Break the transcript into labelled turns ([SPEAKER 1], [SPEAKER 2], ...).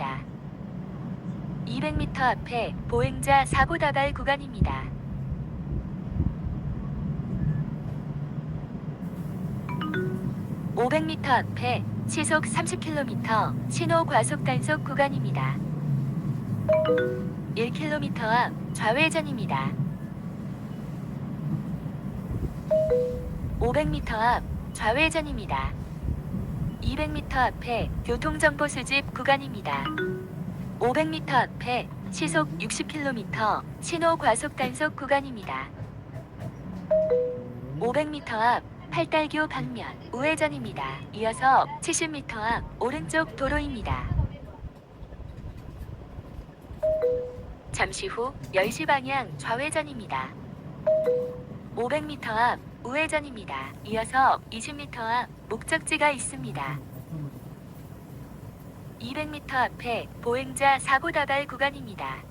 [SPEAKER 1] 구간입니다. 200m 앞에 보행자 사고 다발 구간입니다. (500m) 앞에 시속 30km 신호 과속 단속 구간입니다. 1km 앞 좌회전입니다. 500m 앞 좌회전입니다. 200m 앞에 교통정보 수집 구간입니다. 500m 앞에 시속 60km 신호 과속 단속 구간입니다. 500m 앞 팔달교 방면 우회전입니다. 이어서 70m 앞 오른쪽 도로입니다. 잠시 후 10시 방향 좌회전입니다. 500m 앞 우회전입니다. 이어서 20m 앞 목적지가 있습니다. 200m 앞에 보행자 사고 다발 구간입니다.